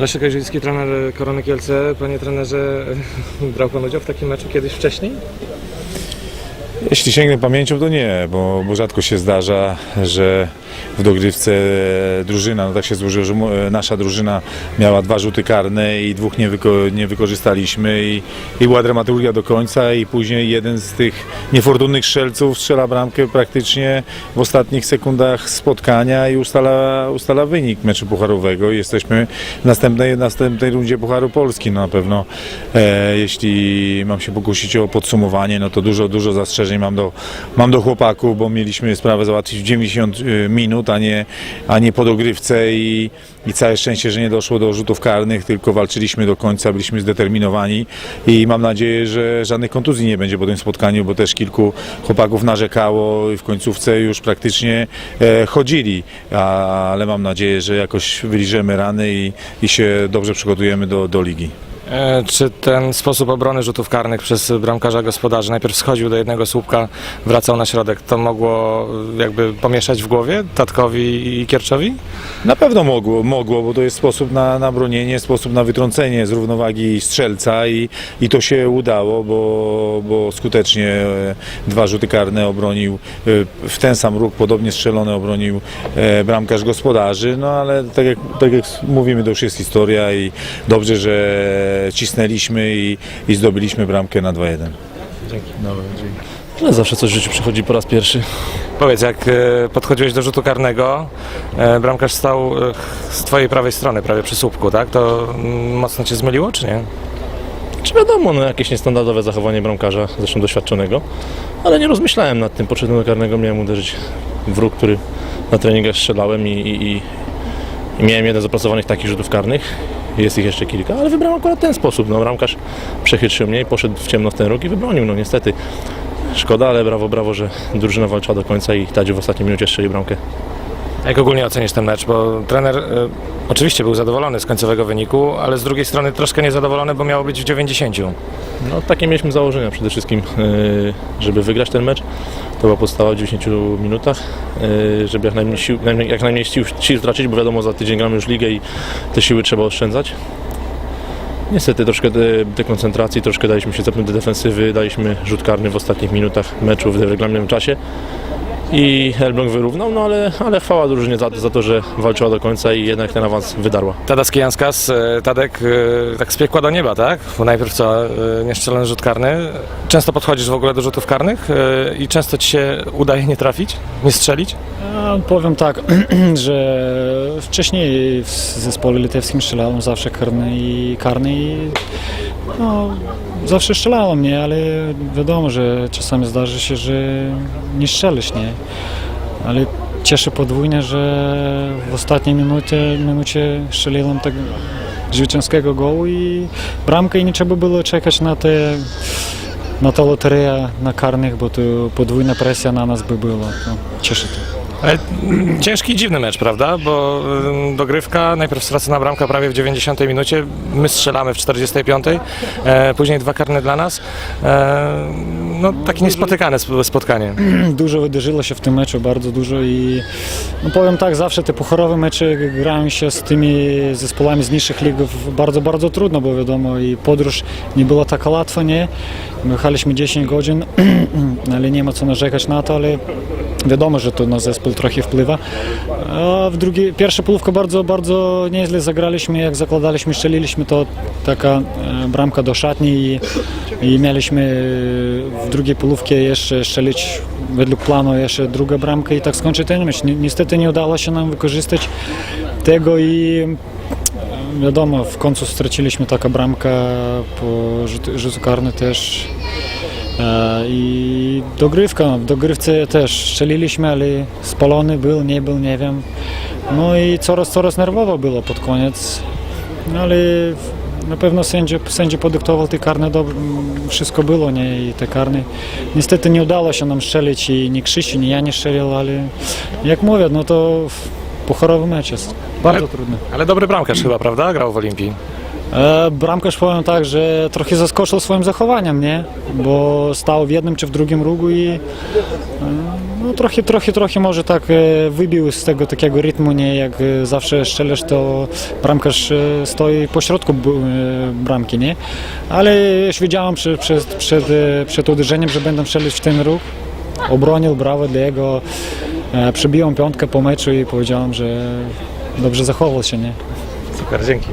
Leszek Ojrzyński, trener Korony Kielce. Panie trenerze, brał pan udział w takim meczu kiedyś wcześniej? Jeśli sięgnę pamięcią, to nie, bo, bo rzadko się zdarza, że w dogrywce drużyna, no tak się złożyło, że mu- nasza drużyna miała dwa rzuty karne i dwóch nie, wyko, nie wykorzystaliśmy i, i była dramaturgia do końca i później jeden z tych niefortunnych strzelców strzela bramkę praktycznie w ostatnich sekundach spotkania i ustala, ustala wynik meczu pucharowego jesteśmy w następnej, następnej rundzie Pucharu Polski. No na pewno e, jeśli mam się pokusić o podsumowanie, no to dużo, dużo zastrzeżeń mam do, mam do chłopaków, bo mieliśmy sprawę załatwić w 90 minut, a nie, a nie po dogrywce i, i całe szczęście, że nie doszło do rzutów karnych, tylko walczyliśmy do końca, byliśmy zdeterminowani i mam nadzieję, że żadnych kontuzji nie będzie po tym spotkaniu, bo też kilku chłopaków narzekało i w końcówce już praktycznie e, chodzili, a, ale mam nadzieję, że jakoś wyliżemy rany i, i się dobrze przygotujemy do, do ligi. E, Czy ten sposób obrony rzutów karnych przez bramkarza gospodarzy, najpierw schodził do jednego słupka, wracał na środek, to mogło e, jakby pomieszać w głowie Tatkowi i Kierczowi? Na pewno mogło, mogło, bo to jest sposób na, na bronienie, sposób na wytrącenie z równowagi strzelca i, i to się udało, bo, bo skutecznie e, dwa rzuty karne obronił, w ten sam róg podobnie strzelone obronił bramkarz gospodarzy, no ale tak jak, tak jak mówimy, to już jest historia i dobrze, że cisnęliśmy i, i zdobyliśmy bramkę na 2-1. Dzięki. Dobra, dzięki. Ale zawsze coś w życiu przychodzi po raz pierwszy. Powiedz, jak e, podchodziłeś do rzutu karnego, e, bramkarz stał e, z twojej prawej strony, prawie przy słupku, tak? To mm, mocno cię zmyliło, czy nie? Czy wiadomo, no jakieś niestandardowe zachowanie bramkarza, zresztą doświadczonego, ale nie rozmyślałem nad tym. Poszedłem do karnego, miałem uderzyć w róg, który na treningach strzelałem i, i, i, i miałem jeden z opracowanych takich rzutów karnych. Jest ich jeszcze kilka, ale wybrałem akurat ten sposób. No, bramkarz przechytrzył mnie i poszedł w ciemno w ten róg i wybronił. No niestety. Szkoda, ale brawo, brawo, że drużyna walczyła do końca i Tadziu w ostatniej minucie strzelił bramkę. Jak ogólnie ocenisz ten mecz? Bo trener e, oczywiście był zadowolony z końcowego wyniku, ale z drugiej strony troszkę niezadowolony, bo miało być w 90. No, takie mieliśmy założenia przede wszystkim, yy, żeby wygrać ten mecz. To była podstawa w 90 minutach, yy, żeby jak najmniej sił, najmniej- jak najmniej sił, sił tracić, bo wiadomo, za tydzień gramy już ligę i te siły trzeba oszczędzać. Niestety troszkę de- dekoncentracji, troszkę daliśmy się zepnąć do defensywy, daliśmy rzut karny w ostatnich minutach meczu w regularnym czasie i Elbląg wyrównał, no ale, ale chwała drużynie za, za to, że walczyła do końca i jednak ten awans wydarła. Tadas Kijanskas, e, Tadek e, tak z piekła do nieba, tak? Bo najpierw co, e, nieszczelony rzut karny. Często podchodzisz w ogóle do rzutów karnych i często ci się udaje nie trafić, nie strzelić? A, Powiem tak, że wcześniej w zespole litewskim strzelałem zawsze karny i karny i no, zawsze strzelałem, nie, ale wiadomo, że czasami zdarzy się, że nie strzelisz, nie. Ale cieszę podwójnie, że w ostatniej minucie, minucie strzeliłem tak zwycięskiego gołu i bramkę i nie trzeba było czekać na te na tę loterię na karnych, bo to podwójna presja na nas by była. To cieszy to. Ale mm, ciężki dziwny mecz, prawda? Bo ym, dogrywka, najpierw stracona bramka prawie w 90 minucie, my strzelamy w 45, e, później dwa karne dla nas. E, no takie niespotykane sp- spotkanie. Dużo wydarzyło się w tym meczu, bardzo dużo i no powiem tak, zawsze te pucharowe mecze grają się z tymi zespołami z niższych ligów bardzo, bardzo trudno, bo wiadomo i podróż nie była taka łatwa, nie? My Jechaliśmy 10 godzin, ale nie ma co narzekać na to, ale wiadomo, że to na zespół trochę wpływa. A w drugiej, pierwsza połówka bardzo, bardzo nieźle zagraliśmy, jak zakładaliśmy, strzeliliśmy, to taka e, bramka do szatni i, i mieliśmy w drugiej połówce jeszcze strzelić według planu jeszcze druga bramka i tak skończyć ten mecz. Ni- Niestety nie udało się nam wykorzystać tego i e, wiadomo, w końcu straciliśmy taka bramka po rzut- rzutu karny też. E, I dogrywka, w dogrywce też strzeliliśmy, ale spalony był, nie był, nie wiem. No i coraz, coraz nerwowo było pod koniec, no ale na pewno sędzia, sędzia podyktował te karne, wszystko było, nie, i te karne. Niestety nie udało się nam strzelić i ni Krzysiu, ni ja nie strzelił, ale jak mówię, no to pucharowy mecz jest, bardzo trudny. Ale dobry bramkarz chyba, prawda? Grał w Olimpii. E, Bramkarz powiem tak, że trochę zaskoczył swoim zachowaniem, nie? Bo stał w jednym czy w drugim rogu i e, no, trochę, trochę, trochę może tak e, wybił z tego takiego rytmu, nie? Jak e, zawsze strzelasz, to bramkarz e, stoi po środku e, bramki, nie? Ale już wiedziałem przed, przed, przed, e, przed uderzeniem, że będę strzelić w ten róg. Obronił, brawo dla jego. E, Przebiłem piątkę po meczu i powiedziałem, że dobrze zachował się, nie? Super, dzięki.